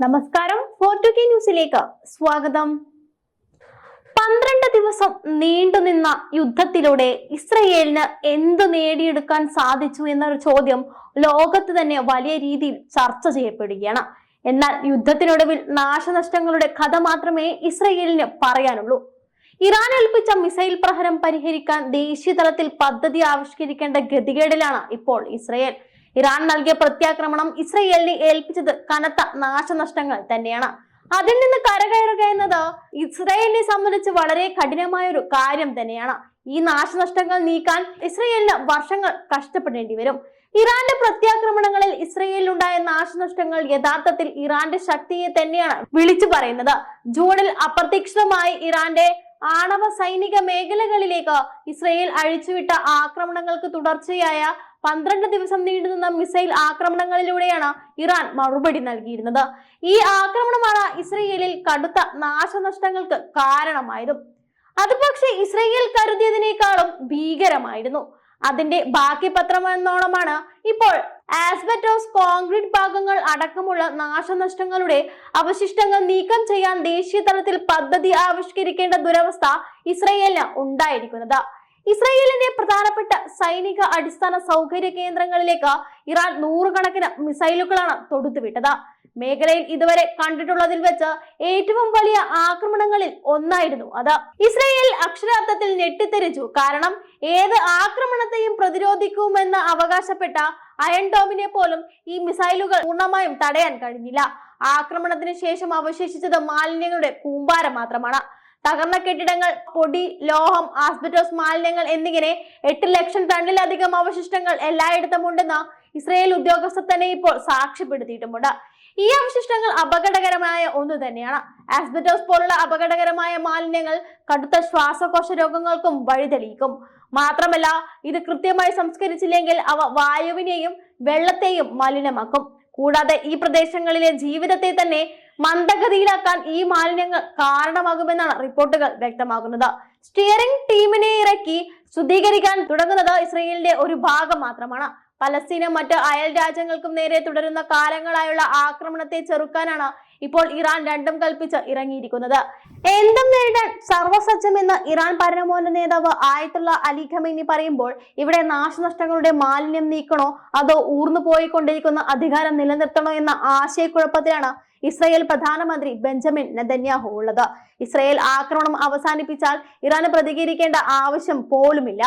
നമസ്കാരം. ഫോർട്ടു കെ ന്യൂസിലേക്ക് സ്വാഗതം. പന്ത്രണ്ട് ദിവസം നീണ്ടുനിന്ന യുദ്ധത്തിലൂടെ ഇസ്രയേലിന് എന്ത് നേടിയെടുക്കാൻ സാധിച്ചു എന്നൊരു ചോദ്യം ലോകത്ത് തന്നെ വലിയ രീതിയിൽ ചർച്ച ചെയ്യപ്പെടുകയാണ്. എന്നാൽ യുദ്ധത്തിനൊടുവിൽ നാശനഷ്ടങ്ങളുടെ കഥ മാത്രമേ ഇസ്രയേലിന് പറയാനുള്ളൂ. ഇറാൻ ഏൽപ്പിച്ച മിസൈൽ പ്രഹരം പരിഹരിക്കാൻ ദേശീയ തലത്തിൽ പദ്ധതി ആവിഷ്കരിക്കേണ്ട ഗതികേടിലാണ് ഇപ്പോൾ ഇസ്രയേൽ. ഇറാൻ നൽകിയ പ്രത്യാക്രമണം ഇസ്രയേലിനെ ഏൽപ്പിച്ചത് കനത്ത നാശനഷ്ടങ്ങൾ തന്നെയാണ്. അതിൽ നിന്ന് കരകയറുക എന്നത് ഇസ്രയേലിനെ സംബന്ധിച്ച് വളരെ കഠിനമായ ഒരു കാര്യം തന്നെയാണ്. ഈ നാശനഷ്ടങ്ങൾ നീക്കാൻ ഇസ്രയേലിന് വർഷങ്ങൾ കഷ്ടപ്പെടേണ്ടി വരും. ഇറാന്റെ പ്രത്യാക്രമണങ്ങളിൽ ഇസ്രയേലിലുണ്ടായ നാശനഷ്ടങ്ങൾ യഥാർത്ഥത്തിൽ ഇറാന്റെ ശക്തിയെ തന്നെയാണ് വിളിച്ചു പറയുന്നത്. ജൂണിൽ അപ്രതീക്ഷിതമായി ഇറാന്റെ ആണവ സൈനിക മേഖലകളിലേക്ക് ഇസ്രയേൽ അഴിച്ചുവിട്ട ആക്രമണങ്ങൾക്ക് തുടർച്ചയായ പന്ത്രണ്ട് ദിവസം നീണ്ടുനിന്ന മിസൈൽ ആക്രമണങ്ങളിലൂടെയാണ് ഇറാൻ മറുപടി നൽകിയിരുന്നത്. ഈ ആക്രമണമാണ് ഇസ്രയേലിൽ കടുത്ത നാശനഷ്ടങ്ങൾക്ക് കാരണമായതും. അത് പക്ഷേ ഇസ്രയേൽ കരുതിയതിനേക്കാളും ഭീകരമായിരുന്നു. അതിന്റെ ബാക്കി പത്രം എന്നോണമാണ് ഇപ്പോൾ ആസ്ബറ്റോസ് കോൺക്രീറ്റ് ഭാഗങ്ങൾ അടക്കമുള്ള നാശനഷ്ടങ്ങളുടെ അവശിഷ്ടങ്ങൾ നീക്കം ചെയ്യാൻ ദേശീയ തലത്തിൽ പദ്ധതി ആവിഷ്കരിക്കേണ്ട ദുരവസ്ഥ ഇസ്രയേലിന് ഉണ്ടായിരിക്കുന്നത്. ഇസ്രയേലിന്റെ പ്രധാനപ്പെട്ട സൈനിക അടിസ്ഥാന സൗകര്യ കേന്ദ്രങ്ങളിലേക്ക് ഇറാൻ നൂറുകണക്കിന് മിസൈലുകളാണ് തൊടുത്തുവിട്ടത്. മേഖലയിൽ ഇതുവരെ കണ്ടിട്ടുള്ളതിൽ വെച്ച് ഏറ്റവും വലിയ ആക്രമണങ്ങളിൽ ഒന്നായിരുന്നു അത്. ഇസ്രയേൽ അക്ഷരാർത്ഥത്തിൽ ഞെട്ടിത്തെരിച്ചു കാരണം ഏത് ആക്രമണത്തെയും പ്രതിരോധിക്കുമെന്ന് അവകാശപ്പെട്ട അയൺ ഡോമിനെ പോലും ഈ മിസൈലുകൾ പൂർണമായും തടയാൻ കഴിഞ്ഞില്ല. ആക്രമണത്തിന് ശേഷം അവശേഷിച്ചത് മാലിന്യങ്ങളുടെ കൂമ്പാരം മാത്രമാണ്. തകർന്ന കെട്ടിടങ്ങൾ പൊടി ലോഹം ആസ്ബറ്റോസ് മാലിന്യങ്ങൾ എന്നിങ്ങനെ എട്ട് ലക്ഷം ടണ്ണിലധികം അവശിഷ്ടങ്ങൾ എല്ലായിടത്തും ഉണ്ടെന്ന് ഇസ്രയേൽ ഉദ്യോഗസ്ഥർ തന്നെ ഇപ്പോൾ സാക്ഷ്യപ്പെടുത്തിയിട്ടുമുണ്ട്. ഈ അവശിഷ്ടങ്ങൾ അപകടകരമായ ഒന്ന് തന്നെയാണ്. ആസ്ബറ്റോസ് പോലുള്ള അപകടകരമായ മാലിന്യങ്ങൾ കടുത്ത ശ്വാസകോശ രോഗങ്ങൾക്കും വഴിതെളിയിക്കും. മാത്രമല്ല ഇത് കൃത്യമായി സംസ്കരിച്ചില്ലെങ്കിൽ അവ വായുവിനെയും വെള്ളത്തെയും മലിനമാക്കും. കൂടാതെ ഈ പ്രദേശങ്ങളിലെ ജീവിതത്തെ തന്നെ മന്ദഗതിയിലാക്കാൻ ഈ മാലിന്യങ്ങൾ കാരണമാകുമെന്നാണ് റിപ്പോർട്ടുകൾ വ്യക്തമാക്കുന്നത് സ്റ്റിയറിംഗ് ടീമിനെ ഇറക്കി ശുദ്ധീകരിക്കാൻ തുടങ്ങുന്നത് ഇസ്രയേലിന്റെ ഒരു ഭാഗം മാത്രമാണ്. പലസ്തീനും മറ്റ് അയൽ രാജ്യങ്ങൾക്കും നേരെ തുടരുന്ന കാലങ്ങളായുള്ള ആക്രമണത്തെ ചെറുക്കാനാണ് ഇപ്പോൾ ഇറാൻ രണ്ടും കൽപ്പിച്ച് ഇറങ്ങിയിരിക്കുന്നത്. എന്തും നേരിടാൻ സർവസജ്ജമെന്ന് ഇറാൻ പരമോന്നത നേതാവ് ആയത്തുള്ള അലി ഖമീനി പറയുമ്പോൾ ഇവിടെ നാശനഷ്ടങ്ങളുടെ മാലിന്യം നീക്കണോ? അതോ ഊർന്നു പോയിക്കൊണ്ടിരിക്കുന്ന അധികാരം നിലനിർത്തണോ? എന്ന ആശയക്കുഴപ്പത്തിലാണ് ഇസ്രയേൽ പ്രധാനമന്ത്രി ബെഞ്ചമിൻ നെതന്യാഹു ഉള്ളത്. ഇസ്രയേൽ ആക്രമണം അവസാനിപ്പിച്ചാൽ ഇറാന് പ്രതികരിക്കേണ്ട ആവശ്യം പോലുമില്ല.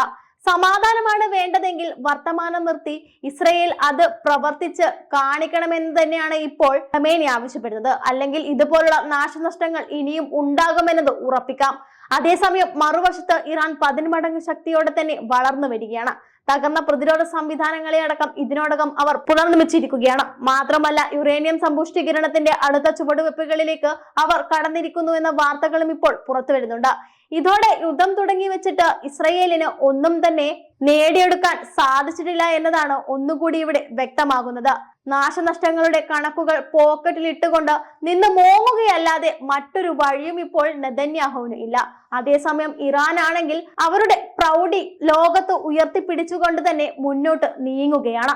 സമാധാനമാണ് വേണ്ടതെങ്കിൽ വർത്തമാനം നിർത്തി ഇസ്രയേൽ അത് പ്രവർത്തിച്ച് കാണിക്കണമെന്ന് തന്നെയാണ് ഇപ്പോൾ ഖമേനി ആവശ്യപ്പെടുന്നത്. അല്ലെങ്കിൽ ഇതുപോലുള്ള നാശനഷ്ടങ്ങൾ ഇനിയും ഉണ്ടാകുമെന്നത് ഉറപ്പിക്കാം. അതേസമയം മറുവശത്ത് ഇറാൻ പതിന്മടങ്ങ് ശക്തിയോടെ തന്നെ വളർന്നു വരികയാണ്. തകർന്ന പ്രതിരോധ സംവിധാനങ്ങളെ അടക്കം ഇതിനോടകം അവർ പുനർനിർമ്മിച്ചിരിക്കുകയാണ്. മാത്രമല്ല യുറേനിയം സമ്പുഷ്ടീകരണത്തിന്റെ അടുത്ത ചുവടുവെപ്പുകളിലേക്ക് അവർ കടന്നിരിക്കുന്നു എന്ന വാർത്തകളും ഇപ്പോൾ പുറത്തു വരുന്നുണ്ട്. ഇതോടെ യുദ്ധം തുടങ്ങി വെച്ചിട്ട് ഇസ്രയേലിന് ഒന്നും തന്നെ നേടിയെടുക്കാൻ സാധിച്ചിട്ടില്ല എന്നതാണ് ഒന്നുകൂടി ഇവിടെ വ്യക്തമാകുന്നത്. നാശനഷ്ടങ്ങളുടെ കണക്കുകൾ പോക്കറ്റിൽ ഇട്ടുകൊണ്ട് നിന്ന് മോങ്ങുകയല്ലാതെ മറ്റൊരു വഴിയും ഇപ്പോൾ നെതന്യാഹുവിന് ഇല്ല. അതേസമയം ഇറാൻ ആണെങ്കിൽ അവരുടെ പ്രൗഢി ലോകത്ത് ഉയർത്തിപ്പിടിച്ചുകൊണ്ട് തന്നെ മുന്നോട്ട് നീങ്ങുകയാണ്.